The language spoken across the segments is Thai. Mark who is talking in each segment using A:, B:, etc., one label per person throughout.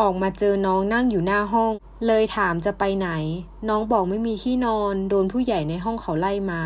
A: ออกมาเจอน้องนั่งอยู่หน้าห้อง เลยถามจะไปไหน น้องบอกไม่มีที่นอน โดนผู้ใหญ่ในห้องเขาไล่มา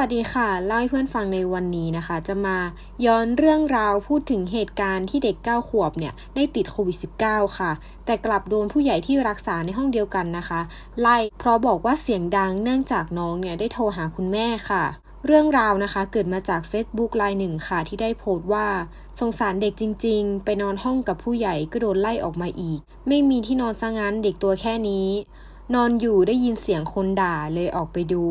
A: วัสดีค่ะ เล่าให้เพื่อนฟังในวันนี้นะคะ จะมาย้อนเรื่องราวพูดถึงเหตุการณ์ที่เด็ก 9 ขวบเนี่ย ได้ติดโควิด -19 ค่ะ แต่กลับโดนผู้ใหญ่ที่รักษาในห้องเดียวกันนะคะ ไล่เพราะบอกว่าเสียงดังเนื่องจากน้องเนี่ย ได้โทรหาคุณแม่ค่ะ เรื่องราวนะคะเกิดมาจาก Facebook ไลน์หนึ่งค่ะ ที่ได้โพสต์ว่าสงสารเด็กจริง ๆ ไปนอนห้องกับผู้ใหญ่ก็โดนไล่ออกมาอีก ไม่มีที่นอนซะงั้นเด็กตัวแค่นี้ นอนอยู่ได้ยินเสียงคนด่าเลยออกไปดู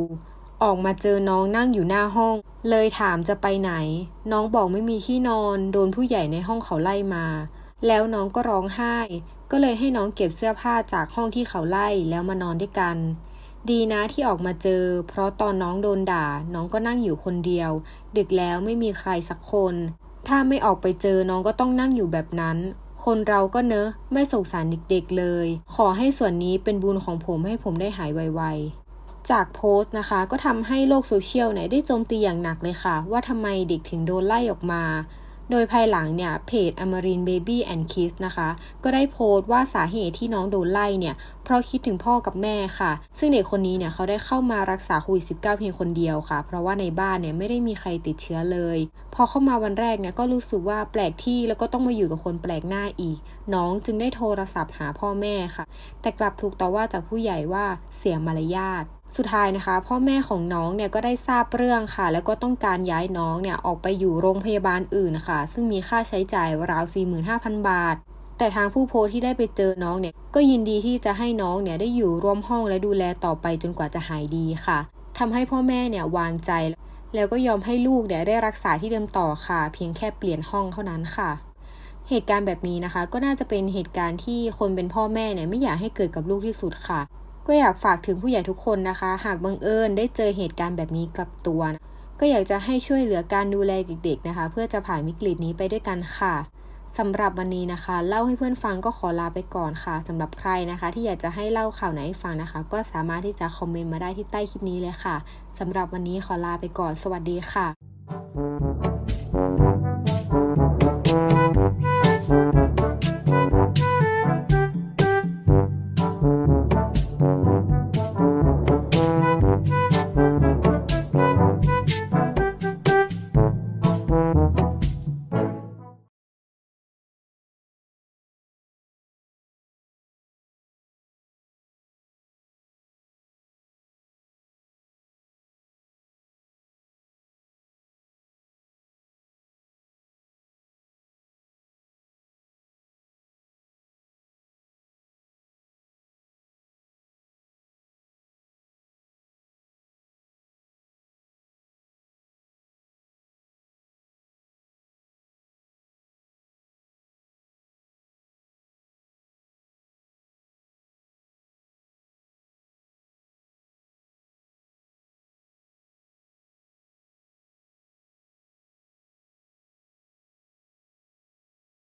A: ออกมาเจอน้องนั่งอยู่หน้าห้อง เลยถามจะไปไหน น้องบอกไม่มีที่นอน โดนผู้ใหญ่ในห้องเขาไล่มา แล้วน้องก็ร้องไห้ ก็เลยให้น้องเก็บเสื้อผ้าจากห้องที่เขาไล่แล้วมานอนด้วยกัน ดีนะที่ออกมาเจอ เพราะตอนน้องโดนด่า น้องก็นั่งอยู่คนเดียว ดึกแล้วไม่มีใครสักคน ถ้าไม่ออกไปเจอน้องก็ต้องนั่งอยู่แบบนั้น คนเราก็เนอะไม่สงสารเด็กๆเลย ขอให้ส่วนนี้เป็นบุญของผมให้ผมได้หายไวๆ จากโพสต์นะคะ ก็ทำให้โลกโซเชียลเนี่ยได้โจมตีอย่างหนักเลยค่ะ ว่าทำไมเด็กถึงโดนไล่ออกมา โดยภายหลังเนี่ยเพจ Amarin Baby and Kids นะคะ ก็ได้โพสต์ว่าสาเหตุที่น้องโดนไล่เนี่ย เพราะคิดถึงพ่อกับแม่ค่ะ ซึ่งเด็กคนนี้เนี่ยเขาได้เข้ามารักษาโควิด -19 เพียงคนเดียวค่ะ เพราะว่าในบ้านเนี่ยไม่ได้มีใครติดเชื้อเลย พอเข้ามาวันแรกเนี่ยก็รู้สึกว่าแปลกที่แล้วก็ต้องมาอยู่กับคนแปลกหน้าอีก น้องจึงได้โทรศัพท์หาพ่อแม่ค่ะ แต่กลับถูกต่อว่าจากผู้ใหญ่ว่าเสียมารยาท สุดท้ายนะคะพ่อแม่ของน้องเนี่ยก็ได้ทราบเรื่องค่ะ แล้วก็ต้องการย้ายน้องเนี่ยออกไปอยู่โรงพยาบาลอื่นค่ะ ซึ่งมีค่าใช้จ่ายราว 45,000 บาท แต่ทางผู้โพสที่ได้ไปเจอน้องเนี่ยก็ยินดีที่จะให้น้องเนี่ยได้อยู่ร่วมห้องและดูแลต่อไปจนกว่าจะหายดีค่ะทำให้พ่อแม่เนี่ยวางใจ แล้วก็ยอมให้ลูกเนี่ยได้รักษาที่เดิมต่อค่ะ เพียงแค่เปลี่ยนห้องเท่านั้นค่ะเหตุการณ์แบบนี้นะคะ ก็น่าจะเป็นเหตุการณ์ที่คนเป็นพ่อแม่เนี่ยไม่อยากให้เกิดกับลูกที่สุดค่ะ ก็อยากฝากถึงผู้ใหญ่ทุกคนนะคะ หากบังเอิญได้เจอเหตุการณ์แบบนี้กับตัวนะก็อยากจะให้ช่วยเหลือการดูแลเด็กๆนะคะ เพื่อจะผ่านวิกฤตนี้ไปด้วยกันค่ะสำหรับวันนี้นะคะ เล่าให้เพื่อนฟังก็ขอลาไปก่อนค่ะสำหรับใครนะคะ ที่อยากจะให้เล่าข่าวไหนให้ฟังนะคะ ก็สามารถที่จะคอมเมนต์มาได้ที่ใต้คลิปนี้เลยค่ะสำหรับวันนี้ขอลาไปก่อน สวัสดีค่ะ